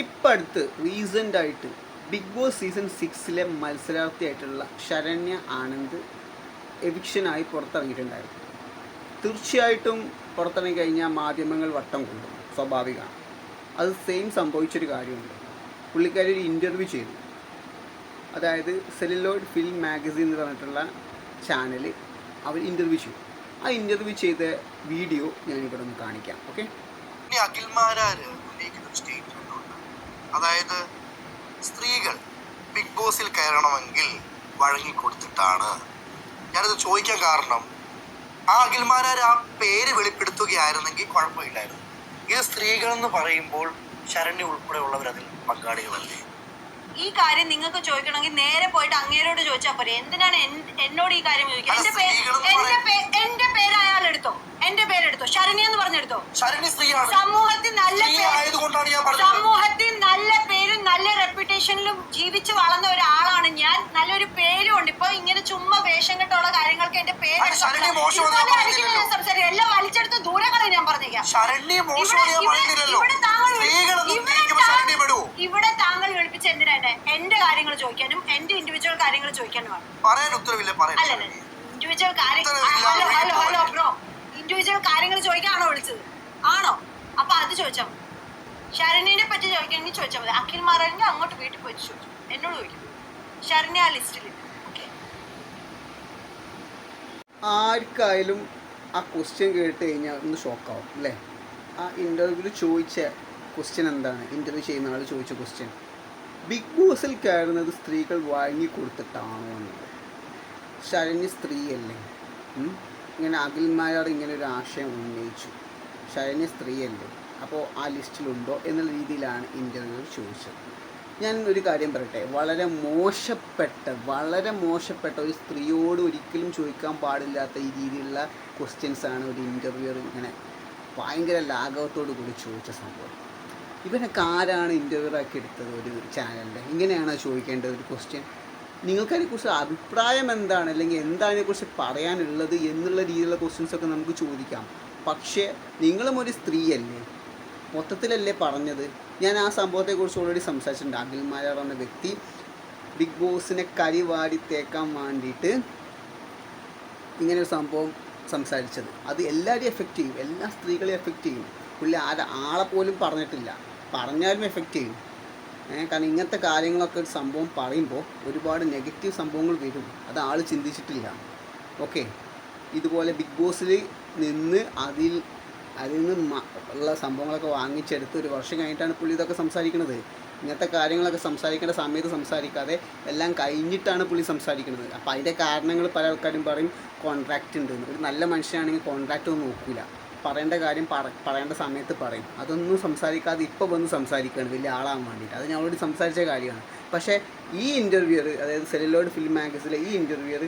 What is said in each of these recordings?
ഇപ്പം അടുത്ത് ആയിട്ട് ബിഗ് ബോസ് സീസൺ സിക്സിലെ മത്സരാർത്ഥിയായിട്ടുള്ള ശരണ്യ ആനന്ദ് എവിക്ഷനായി പുറത്തിറങ്ങിയിട്ടുണ്ടായിരുന്നു. തീർച്ചയായിട്ടും പുറത്തിറങ്ങി കഴിഞ്ഞാൽ മാധ്യമങ്ങൾ വട്ടം കൊണ്ടും സ്വാഭാവികമാണ്. അത് സെയിം സംഭവിച്ചൊരു കാര്യമുണ്ട്. പുള്ളിക്കാരി ഒരു ഇന്റർവ്യൂ ചെയ്തു. അതായത് സെലിലോയിഡ് ഫിലിം മാഗസിൻ എന്ന് പറഞ്ഞിട്ടുള്ള ചാനൽ അവർ ഇന്റർവ്യൂ ചെയ്തു. ആ ഇന്റർവ്യൂ ചെയ്ത വീഡിയോ ഞാനിവിടെ ഒന്ന് കാണിക്കാം ഓക്കെ അഖിൽമാരാര് ഉന്നയിക്കുന്ന ഒരു സ്റ്റേറ്റ്മെന്റ് ഉണ്ട് അതായത് സ്ത്രീകൾ ബിഗ് ബോസിൽ കയറണമെങ്കിൽ വഴങ്ങിക്കൊടുത്തിട്ടാണ്. ഞാനിത് ചോദിക്കാൻ കാരണം ആ അഖിൽമാരാർ ആ പേര് വെളിപ്പെടുത്തുകയായിരുന്നെങ്കിൽ കുഴപ്പമില്ലായിരുന്നു. ഇത് സ്ത്രീകൾ എന്ന് പറയുമ്പോൾ ശരണ്യ ഉൾപ്പെടെയുള്ളവർ അതിൽ പങ്കാളികളല്ലേ? ഈ കാര്യം നിങ്ങൾക്ക് ചോദിക്കണമെങ്കിൽ നേരെ പോയിട്ട് അങ്ങേരോട് ചോദിച്ചാൽ പോരെ. എന്തിനാണ് എന്നോട് ഈ കാര്യം ചോദിക്കുന്നത് എന്റെ പേര് സ്ത്രീകളെന്ന് എന്റെ പറയാൻ- പേര് അയാൾ എടുത്തോ എന്റെ പേരെടുത്തോ? ശരണ്യ എന്ന് പറഞ്ഞെടുത്തോ? സമൂഹത്തിൽ നല്ല സമൂഹത്തിൽ നല്ല റെപ്യൂട്ടേഷനിലും ജീവിച്ചു വളർന്ന ഒരാളാണ് ഞാൻ. നല്ലൊരു പേരും ഉണ്ട് ഇപ്പൊ ഇങ്ങനെ ചുമ്മാ വേഷം കെട്ടുള്ള കാര്യങ്ങൾക്ക് എന്റെ പേര്. സംസാരിക്കും. എല്ലാം വലിച്ചെടുത്ത് ദൂരങ്ങളെ ഞാൻ പറഞ്ഞേക്കാം ഇവിടെ- താങ്കൾ ഇവിടെ താങ്കൾ- വിളിപ്പിച്ച എന്തിനാണ് എന്റെ കാര്യങ്ങൾ ചോദിക്കാനും എന്റെ ഇൻഡിവിജ്വൽ കാര്യങ്ങൾ ചോദിക്കാനുമാണ്. അല്ലല്ല. ഇൻഡിവിജ്വൽ കാര്യങ്ങൾ ഹലോ ഹലോ. ബ്രോ ഇൻഡിവിജ്വൽ കാര്യങ്ങൾ ചോദിക്കാണോ വിളിച്ചത്? ആണോ? അപ്പൊ അത് ചോദിച്ചാൽ മതി. ശരണ്യനെ പറ്റി ചോദിക്കണമെങ്കിൽ ചോദിച്ചാൽ മതി. അഖിൽ മാറാണെങ്കിൽ അങ്ങോട്ട് വീട്ടിൽ പോയി ചോദിച്ചു. എന്നോട് ചോദിക്കും. ശരണ്യ ആ ലിസ്റ്റിൽ ആർക്കായാലും ആ ക്വസ്റ്റ്യൻ കേട്ട് കഴിഞ്ഞാൽ ഒന്ന് ഷോക്കാവും അല്ലേ? ആ ഇന്റർവ്യൂവിൽ ചോദിച്ച ക്വസ്റ്റ്യൻ എന്താണ്? ഇന്റർവ്യൂ ചെയ്യുന്ന ആൾ ചോദിച്ച ക്വസ്റ്റ്യൻ ബിഗ് ബോസിൽ കയറുന്നത് സ്ത്രീകൾ വാങ്ങി കൊടുത്തിട്ടാണോ എന്നത് ശരണ്യ സ്ത്രീയല്ലേ. ഇങ്ങനെ അഖിൽമാരോട് ഇങ്ങനെ ഒരു ആശയം ഉന്നയിച്ചു. ശരണ്യ സ്ത്രീയല്ലേ. അപ്പോൾ ആ ലിസ്റ്റിലുണ്ടോ എന്നുള്ള രീതിയിലാണ് ഇന്റർവ്യൂ ചോദിച്ചത്. ഞാൻ ഒരു കാര്യം പറയട്ടെ വളരെ മോശപ്പെട്ട വളരെ മോശപ്പെട്ട ഒരു സ്ത്രീയോട് ഒരിക്കലും ചോദിക്കാൻ പാടില്ലാത്ത ഈ രീതിയിലുള്ള ക്വസ്റ്റ്യൻസ് ആണ് ഒരു ഇന്റർവ്യൂർ ഇങ്ങനെ ഭയങ്കര ലാഘവത്തോടു കൂടി ചോദിച്ച സംഭവം. ഇവനൊക്കെ ആരാണ് ഇന്റർവ്യൂർ ആക്കി എടുത്തത് ഒരു ചാനലിന്റെ ഇങ്ങനെയാണ് ചോദിക്കേണ്ടത് ഒരു ക്വസ്റ്റ്യൻ നിങ്ങൾക്കതിനെക്കുറിച്ച് അഭിപ്രായം എന്താണ്? അല്ലെങ്കിൽ എന്താണ് അതിനെക്കുറിച്ച് പറയാനുള്ളത് എന്നുള്ള രീതിയിലുള്ള ക്വസ്റ്റ്യൻസൊക്കെ നമുക്ക് ചോദിക്കാം. പക്ഷേ നിങ്ങളും ഒരു സ്ത്രീയല്ലേ? മൊത്തത്തിലല്ലേ പറഞ്ഞത്? ഞാൻ ആ സംഭവത്തെക്കുറിച്ച് ഓൾറെഡി സംസാരിച്ചിട്ടുണ്ട്. അഖിൽ മാരാർ എന്ന വ്യക്തി ബിഗ് ബോസിനെ കരിവാരി തേക്കാൻ വേണ്ടിയിട്ട് ഇങ്ങനെ ഒരു സംഭവം സംസാരിച്ചത്. അത് എല്ലാവരെയും എഫക്റ്റ് ചെയ്യും. എല്ലാ സ്ത്രീകളെയും എഫക്റ്റ് ചെയ്യും. പുള്ളി ആരെ ആളെ പോലും പറഞ്ഞിട്ടില്ല. പറഞ്ഞാലും എഫക്റ്റ് ചെയ്യും. കാരണം ഇങ്ങനത്തെ കാര്യങ്ങളൊക്കെ ഒരു സംഭവം പറയുമ്പോൾ ഒരുപാട് നെഗറ്റീവ് സംഭവങ്ങൾ വരും. അത് ആൾ ചിന്തിച്ചിട്ടില്ല. ഓക്കെ ഇതുപോലെ ബിഗ് ബോസിൽ നിന്ന് അതിൽ അതിൽ നിന്ന് ഉള്ള സംഭവങ്ങളൊക്കെ വാങ്ങിച്ചെടുത്ത് ഒരു വർഷം കഴിഞ്ഞിട്ടാണ് പുള്ളി ഇതൊക്കെ സംസാരിക്കുന്നത് ഇങ്ങനത്തെ കാര്യങ്ങളൊക്കെ സംസാരിക്കേണ്ട സമയത്ത് സംസാരിക്കാതെ എല്ലാം കഴിഞ്ഞിട്ടാണ് പുള്ളി സംസാരിക്കുന്നത് അപ്പോൾ അതിന്റെ കാരണങ്ങൾ പല ആൾക്കാരും പറയും കോൺട്രാക്റ്റ് ഉണ്ട്. ഒരു നല്ല മനുഷ്യനാണെങ്കിൽ കോൺട്രാക്റ്റ് ഒന്നും നോക്കില്ല പറയേണ്ട കാര്യം പറ പറയേണ്ട സമയത്ത് പറയും. അതൊന്നും സംസാരിക്കാതെ ഇപ്പോൾ വന്ന് സംസാരിക്കുകയാണ് വലിയ ആളാകാൻ വേണ്ടിയിട്ട്. അത് ഞാൻ ഓൾറെഡി സംസാരിച്ച കാര്യമാണ്. പക്ഷേ ഈ ഇന്റർവ്യൂർ അതായത് സെലിലോഡ് ഫിലിം മാഗസിലെ ഈ ഇന്റർവ്യൂർ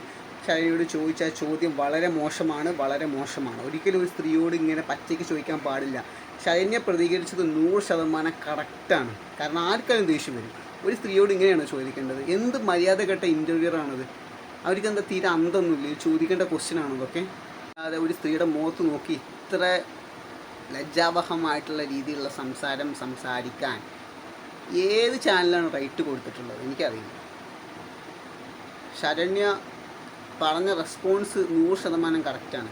ശരണിയോട് ചോദിച്ച ചോദ്യം വളരെ മോശമാണ് വളരെ മോശമാണ്. ഒരിക്കലും ഒരു സ്ത്രീയോട് ഇങ്ങനെ പച്ചയ്ക്ക് ചോദിക്കാൻ പാടില്ല. ശരണ്യ പ്രതികരിച്ചത് നൂറ് ശതമാനം കറക്റ്റാണ് കാരണം ആർക്കാരും ദേഷ്യം വരും? ഒരു സ്ത്രീയോട് ഇങ്ങനെയാണ് ചോദിക്കേണ്ടത്? എന്ത് മര്യാദ കെട്ട ഇന്റർവ്യൂറാണത് അവർക്ക് എന്താ തീരെ അന്തൊന്നുമില്ല ചോദിക്കേണ്ട ക്വസ്റ്റ്യൻ ആണ് ഇതൊക്കെ? അതെ ഒരു സ്ത്രീയുടെ മുഖത്ത് നോക്കി ഇത്ര ലജ്ജാവഹമായിട്ടുള്ള രീതിയിലുള്ള സംസാരം സംസാരിക്കാൻ ഏത് ചാനലാണ് റൈറ്റ് കൊടുത്തിട്ടുള്ളത്? എനിക്കറിയില്ല. ശരണ്യ പറഞ്ഞ റെസ്പോൺസ് നൂറ് ശതമാനം കറക്റ്റാണ്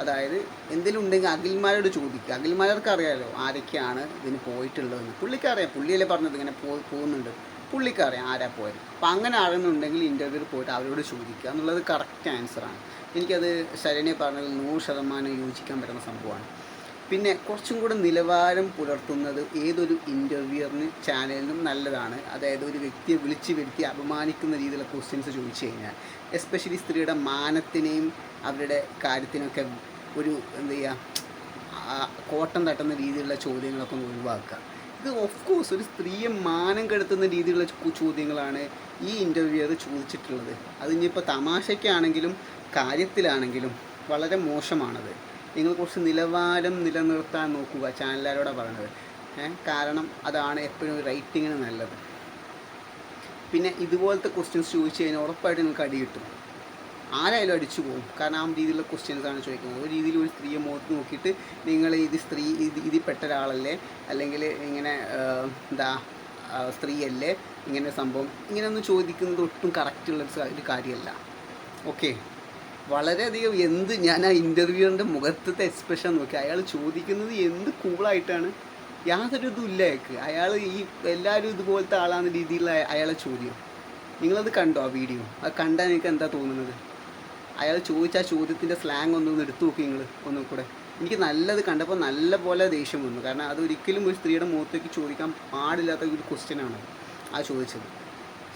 അതായത് എന്തെങ്കിലും ഉണ്ടെങ്കിൽ അഖിൽമാരോട് ചോദിക്കുക അഖിൽമാർക്ക് അറിയാലോ ആരൊക്കെയാണ് ഇതിന് പോയിട്ടുള്ളതെന്ന്. പുള്ളിക്കറിയാം. പുള്ളിയല്ലേ പറഞ്ഞത് ഇങ്ങനെ പോ പോകുന്നുണ്ട്. പുള്ളിക്കറിയാം ആരാ പോയത്. അപ്പം അങ്ങനെ ആണെന്നുണ്ടെങ്കിൽ ഇന്റർവ്യൂവിൽ പോയിട്ട് അവരോട് ചോദിക്കുക എന്നുള്ളത് കറക്റ്റ് ആൻസറാണ് എനിക്കത് ശരണ്യ പറഞ്ഞതിൽ നൂറ് ശതമാനം യോജിക്കാൻ പറ്റുന്ന സംഭവമാണ്. പിന്നെ കുറച്ചും കൂടെ നിലവാരം പുലർത്തുന്നത് ഏതൊരു ഇന്റർവ്യൂറിന് ചാനലിനും നല്ലതാണ്. അതായത് ഒരു വ്യക്തിയെ വിളിച്ചു വരുത്തി അപമാനിക്കുന്ന രീതിയിലുള്ള ക്വസ്റ്റ്യൻസ് ചോദിച്ചു കഴിഞ്ഞാൽ എസ്പെഷ്യലി സ്ത്രീയുടെ മാനത്തിനെയും അവരുടെ കാര്യത്തിനൊക്കെ ഒരു എന്താ ചെയ്യുക കോട്ടം തട്ടുന്ന രീതിയിലുള്ള ചോദ്യങ്ങളൊക്കെ ഒന്ന് ഒഴിവാക്കുക. ഇത് ഓഫ് കോഴ്സ് ഒരു സ്ത്രീയെ മാനം കെടുത്തുന്ന രീതിയിലുള്ള ചോദ്യങ്ങളാണ് ഈ ഇന്റർവ്യൂർ ചോദിച്ചിട്ടുള്ളത്. അത് ഇനിയിപ്പോൾ തമാശയ്ക്കാണെങ്കിലും കാര്യത്തിലാണെങ്കിലും വളരെ മോശമാണത്. നിങ്ങൾ കുറച്ച് നിലവാരം നിലനിർത്താൻ നോക്കുക ചാനലുകാരോടാണ് പറയുന്നത് കാരണം അതാണ് എപ്പോഴും റൈറ്റിങ്ങിന് നല്ലത്. പിന്നെ ഇതുപോലത്തെ ക്വസ്റ്റ്യൻസ് ചോദിച്ചു കഴിഞ്ഞാൽ ഉറപ്പായിട്ട് നിങ്ങൾക്ക് അടി കിട്ടും. ആരായാലും അടിച്ചു പോകും. കാരണം ആ രീതിയിലുള്ള ക്വസ്റ്റ്യൻസ് ആണ് ചോദിക്കുന്നത്. ഒരു രീതിയിൽ ഒരു സ്ത്രീയെ മുഖത്ത് നോക്കിയിട്ട് നിങ്ങൾ ഇത് സ്ത്രീ ഇത് ഇതിൽ പെട്ട ഒരാളല്ലേ? അല്ലെങ്കിൽ ഇങ്ങനെ എന്താ സ്ത്രീയല്ലേ? ഇങ്ങനെ സംഭവം. ഇങ്ങനെയൊന്നും ചോദിക്കുന്നത് ഒട്ടും കറക്റ്റുള്ള ഒരു കാര്യമല്ല. ഓക്കെ വളരെയധികം എന്ത് ഞാൻ ആ ഇന്റർവ്യൂറിന്റെ മുഖത്തത്തെ എക്സ്പ്രഷൻ നോക്കി. അയാൾ ചോദിക്കുന്നത് എന്ത് കൂളായിട്ടാണ് യാതൊരു ഇതും ഇല്ല അയാൾക്ക്. അയാൾ ഈ എല്ലാവരും ഇതുപോലത്തെ ആളാണ് രീതിയിലുള്ള അയാളെ ചോദ്യം. നിങ്ങളത് കണ്ടോ ആ വീഡിയോ അത് കണ്ടാൽ നിങ്ങൾക്ക് എന്താ തോന്നുന്നത്? അയാൾ ചോദിച്ച ആ ചോദ്യത്തിന്റെ സ്ലാങ് ഒന്ന് ഒന്ന് എടുത്തു നോക്കി നിങ്ങൾ ഒന്നും കൂടെ എനിക്ക് നല്ലത് കണ്ടപ്പോൾ നല്ല പോലെ ദേഷ്യം വന്നു. കാരണം അതൊരിക്കലും ഒരു സ്ത്രീയുടെ മുഖത്തേക്ക് ചോദിക്കാൻ പാടില്ലാത്ത ഒരു ക്വസ്റ്റ്യനാണ് ആ ചോദിച്ചത്.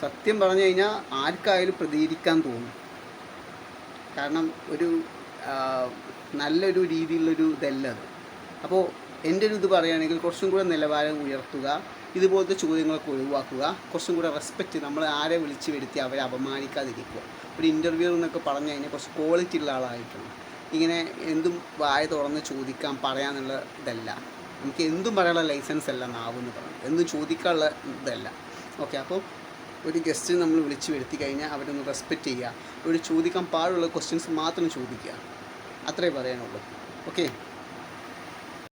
സത്യം പറഞ്ഞു കഴിഞ്ഞാൽ ആർക്കായാലും പ്രതികരിക്കാൻ തോന്നും. കാരണം ഒരു നല്ലൊരു രീതിയിലുള്ളൊരു ഇതല്ല അത്. അപ്പോൾ എന്റെ ഒരു ഇത് പറയുകയാണെങ്കിൽ കുറച്ചും കൂടെ നിലവാരം ഉയർത്തുക ഇതുപോലത്തെ ചോദ്യങ്ങളൊക്കെ ഒഴിവാക്കുക കുറച്ചും കൂടെ റെസ്പെക്റ്റ് നമ്മൾ ആരെ വിളിച്ച് വരുത്തി അവരെ അപമാനിക്കാതിരിക്കുക. ഒരു ഇന്റർവ്യൂ എന്നൊക്കെ പറഞ്ഞു കഴിഞ്ഞാൽ കുറച്ച് ക്വാളിറ്റി ഉള്ള ആളായിട്ടുള്ള ഇങ്ങനെ എന്തും വായ തുറന്ന് ചോദിക്കാൻ പറയാനുള്ള ഇതല്ല. നമുക്ക് എന്തും പറയാനുള്ള ലൈസൻസ് അല്ല നാവെന്ന് പറയുന്നത് എന്തും ചോദിക്കാനുള്ള ഇതല്ല. ഓക്കെ അപ്പോൾ ഒരു ഗസ്റ്റ് നമ്മൾ വിളിച്ച് വരുത്തി കഴിഞ്ഞാൽ അവരൊന്ന് റെസ്പെക്റ്റ് ചെയ്യുക ഒരു ചോദിക്കാൻ പാടുള്ള ക്വസ്റ്റ്യൻസ് മാത്രം ചോദിക്കുക അത്രേ പറയാനുള്ളൂ. ഓക്കെ